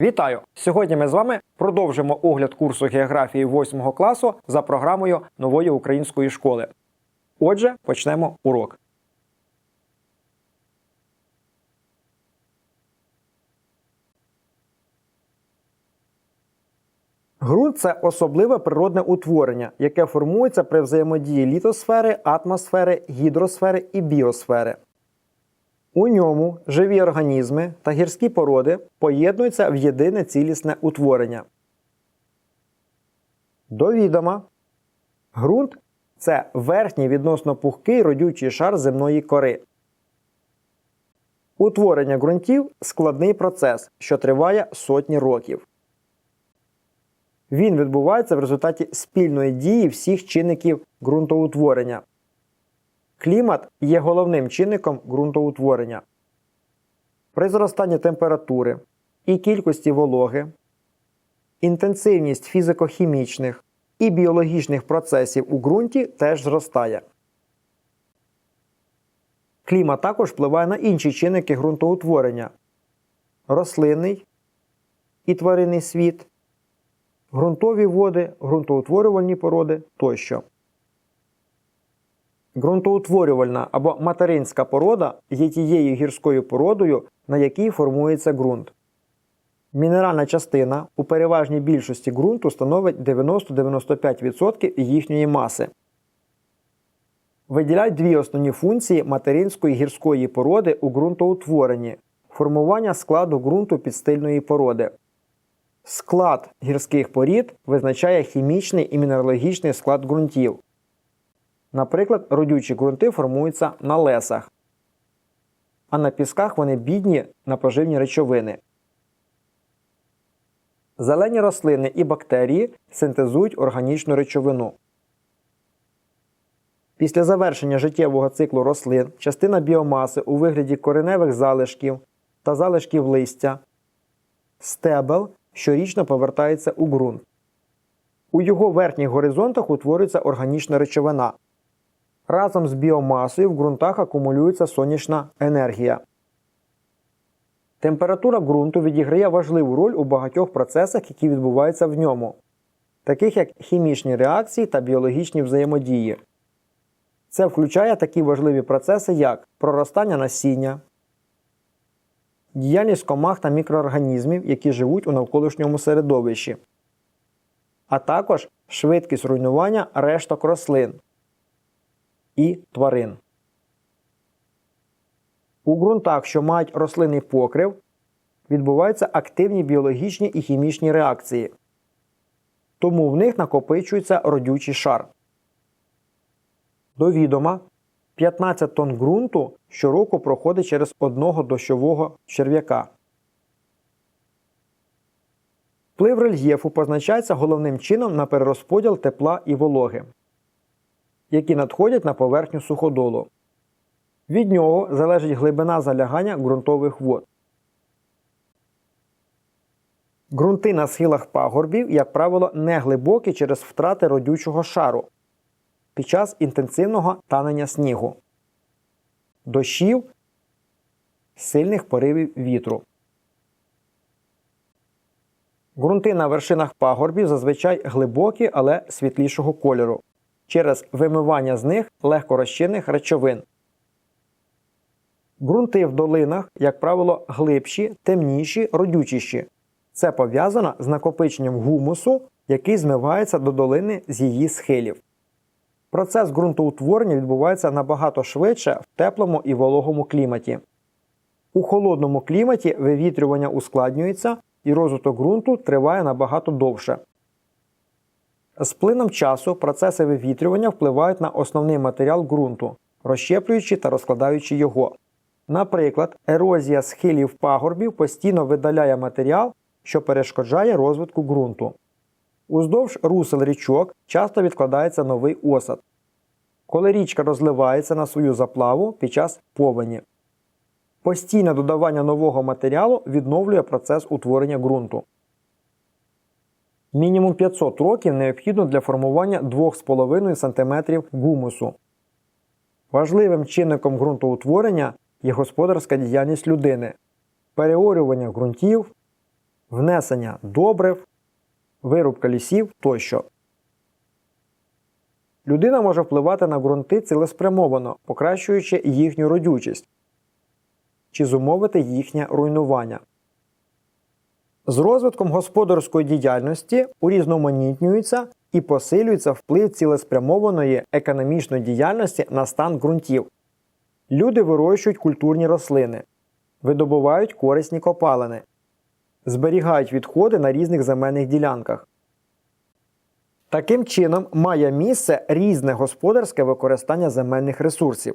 Вітаю! Сьогодні ми з вами продовжимо огляд курсу географії 8 класу за програмою нової української школи. Отже, почнемо урок. Ґрунт це особливе природне утворення, яке формується при взаємодії літосфери, атмосфери, гідросфери і біосфери. У ньому живі організми та гірські породи поєднуються в єдине цілісне утворення. До відома, ґрунт це верхній відносно пухкий родючий шар земної кори. Утворення ґрунтів складний процес, що триває сотні років. Він відбувається в результаті спільної дії всіх чинників ґрунтоутворення. Клімат є головним чинником ґрунтоутворення. При зростанні температури і кількості вологи, інтенсивність фізико-хімічних і біологічних процесів у ґрунті теж зростає. Клімат також впливає на інші чинники ґрунтоутворення рослинний і тваринний світ, ґрунтові води, ґрунтоутворювальні породи тощо. Ґрунтоутворювальна або материнська порода є тією гірською породою, на якій формується ґрунт. Мінеральна частина у переважній більшості ґрунту становить 90-95% їхньої маси. Виділяють дві основні функції материнської гірської породи у ґрунтоутворенні формування складу ґрунту підстильної породи. Склад гірських порід визначає хімічний і мінералогічний склад ґрунтів. Наприклад, родючі ґрунти формуються на лесах, а на пісках вони бідні на поживні речовини. Зелені рослини і бактерії синтезують органічну речовину. Після завершення життєвого циклу рослин частина біомаси у вигляді кореневих залишків та залишків листя, стебел щорічно повертається у ґрунт. У його верхніх горизонтах утворюється органічна речовина. Разом з біомасою в ґрунтах акумулюється сонячна енергія. Температура ґрунту відіграє важливу роль у багатьох процесах, які відбуваються в ньому, таких як хімічні реакції та біологічні взаємодії. Це включає такі важливі процеси, як проростання насіння, діяльність комах та мікроорганізмів, які живуть у навколишньому середовищі, а також швидкість руйнування решток рослин і тварин. У ґрунтах, що мають рослинний покрив, відбуваються активні біологічні і хімічні реакції, тому в них накопичується родючий шар. До відома, 15 тонн ґрунту щороку проходить через одного дощового черв'яка. Вплив рельєфу позначається головним чином на перерозподіл тепла і вологи, які надходять на поверхню суходолу. Від нього залежить глибина залягання ґрунтових вод. Ґрунти на схилах пагорбів, як правило, не глибокі через втрати родючого шару під час інтенсивного танення снігу, дощів, сильних поривів вітру. Ґрунти на вершинах пагорбів зазвичай глибокі, але світлішого кольору через вимивання з них легкорозчинних речовин. Ґрунти в долинах, як правило, глибші, темніші, родючіші. Це пов'язано з накопиченням гумусу, який змивається до долини з її схилів. Процес ґрунтоутворення відбувається набагато швидше в теплому і вологому кліматі. У холодному кліматі вивітрювання ускладнюється і розвиток ґрунту триває набагато довше. З плином часу процеси вивітрювання впливають на основний матеріал ґрунту, розщеплюючи та розкладаючи його. Наприклад, ерозія схилів пагорбів постійно видаляє матеріал, що перешкоджає розвитку ґрунту. Уздовж русел річок часто відкладається новий осад, коли річка розливається на свою заплаву під час повені. Постійне додавання нового матеріалу відновлює процес утворення ґрунту. Мінімум 500 років необхідно для формування 2,5 см гумусу. Важливим чинником ґрунтоутворення є господарська діяльність людини, переорювання ґрунтів, внесення добрив, вирубка лісів тощо. Людина може впливати на ґрунти цілеспрямовано, покращуючи їхню родючість чи зумовити їхнє руйнування. З розвитком господарської діяльності урізноманітнюється і посилюється вплив цілеспрямованої економічної діяльності на стан ґрунтів. Люди вирощують культурні рослини, видобувають корисні копалини, зберігають відходи на різних земельних ділянках. Таким чином має місце різне господарське використання земельних ресурсів.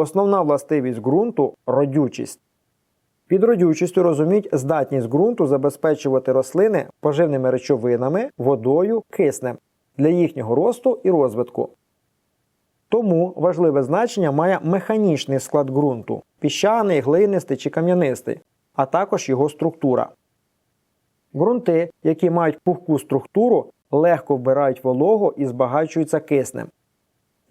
Основна властивість ґрунту родючість. Під родючістю розуміють здатність ґрунту забезпечувати рослини поживними речовинами, водою, киснем для їхнього росту і розвитку. Тому важливе значення має механічний склад ґрунту піщаний, глинистий чи кам'янистий, а також його структура. Ґрунти, які мають пухку структуру, легко вбирають вологу і збагачуються киснем.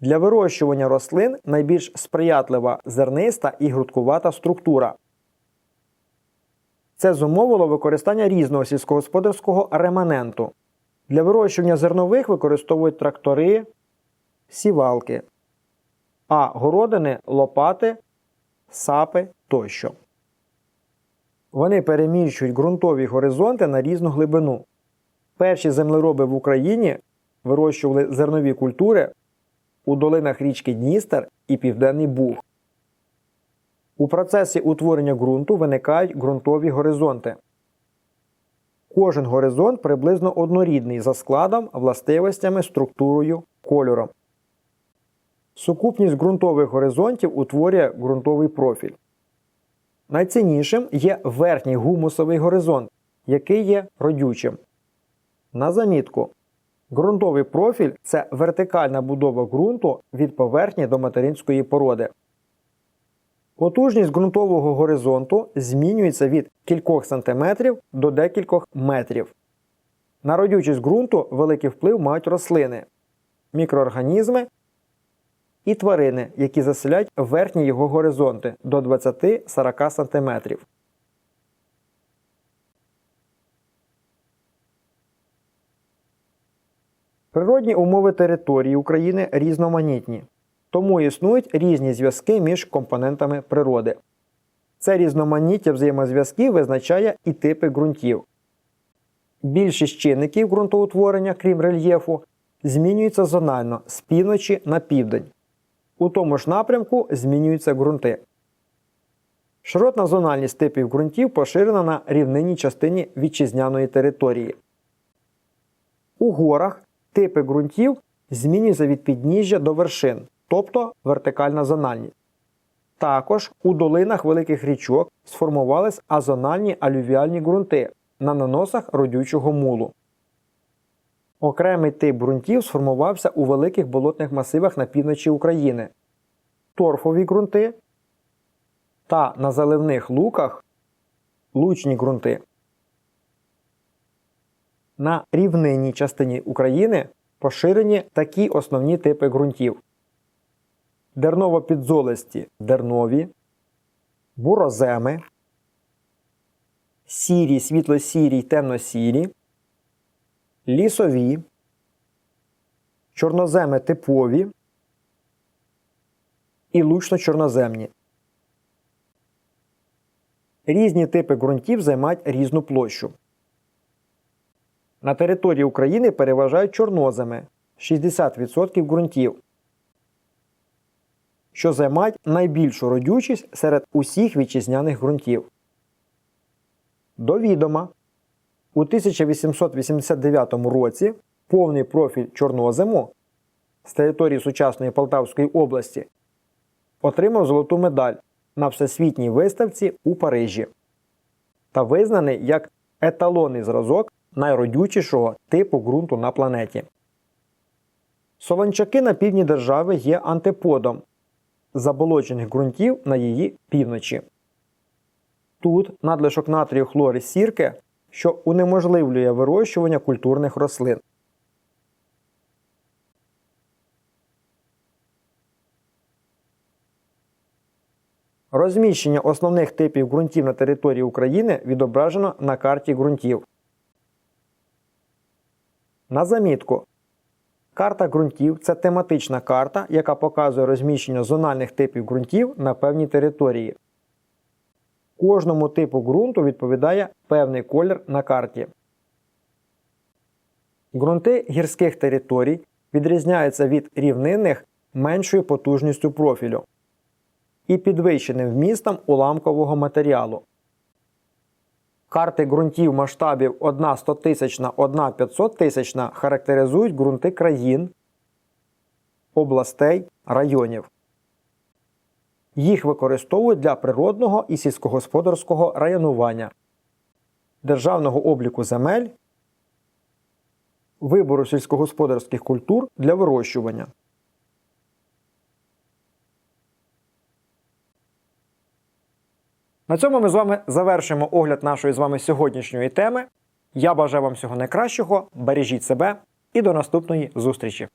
Для вирощування рослин найбільш сприятлива зерниста і грудкувата структура. Це зумовило використання різного сільськогосподарського реманенту. Для вирощування зернових використовують трактори, сівалки, а городини лопати, сапи тощо. Вони переміщують ґрунтові горизонти на різну глибину. Перші землероби в Україні вирощували зернові культури у долинах річки Дністер і Південний Буг. У процесі утворення ґрунту виникають ґрунтові горизонти. Кожен горизонт приблизно однорідний за складом, властивостями, структурою, кольором. Сукупність ґрунтових горизонтів утворює ґрунтовий профіль. Найціннішим є верхній гумусовий горизонт, який є родючим. На замітку. Ґрунтовий профіль це вертикальна будова ґрунту від поверхні до материнської породи. Потужність ґрунтового горизонту змінюється від кількох сантиметрів до декількох метрів. На родючість ґрунту великий вплив мають рослини, мікроорганізми і тварини, які заселяють верхні його горизонти до 20-40 см. Природні умови території України різноманітні, тому існують різні зв'язки між компонентами природи. Це різноманіття взаємозв'язків визначає і типи ґрунтів. Більшість чинників ґрунтоутворення, крім рельєфу, змінюються зонально з півночі на південь. У тому ж напрямку змінюються ґрунти. Широтна зональність типів ґрунтів поширена на рівнинній частині вітчизняної території. У горах типи ґрунтів змінюються від підніжжя до вершин, тобто вертикальна зональність. Також у долинах великих річок сформувались азональні алювіальні ґрунти на наносах родючого мулу. Окремий тип ґрунтів сформувався у великих болотних масивах на півночі України, торфові ґрунти та на заливних луках лучні ґрунти. На рівнинній частині України поширені такі основні типи ґрунтів: дерново-підзолисті дернові, буроземи, сірі, світло-сірі й темно-сірі, лісові, чорноземи типові і лучно-чорноземні. Різні типи ґрунтів займають різну площу. На території України переважають чорноземи 60% ґрунтів, що займають найбільшу родючість серед усіх вітчизняних ґрунтів. До відома, у 1889 році повний профіль чорнозему з території сучасної Полтавської області отримав золоту медаль на всесвітній виставці у Парижі та визнаний як еталонний зразок найродючішого типу ґрунту на планеті. Солончаки на півдні держави є антиподом заболочених ґрунтів на її півночі. Тут надлишок натрію хлори сірки, що унеможливлює вирощування культурних рослин. Розміщення основних типів ґрунтів на території України відображено на карті ґрунтів. На замітку. Карта ґрунтів це тематична карта, яка показує розміщення зональних типів ґрунтів на певній території. Кожному типу ґрунту відповідає певний колір на карті. Ґрунти гірських територій відрізняються від рівнинних меншою потужністю профілю і підвищеним вмістом уламкового матеріалу. Карти ґрунтів масштабів 1 100 тисячна, 1 500 тисячна характеризують ґрунти країн, областей, районів. Їх використовують для природного і сільськогосподарського районування, державного обліку земель, вибору сільськогосподарських культур для вирощування. На цьому ми з вами завершимо огляд нашої з вами сьогоднішньої теми. Я бажаю вам всього найкращого, бережіть себе і до наступної зустрічі!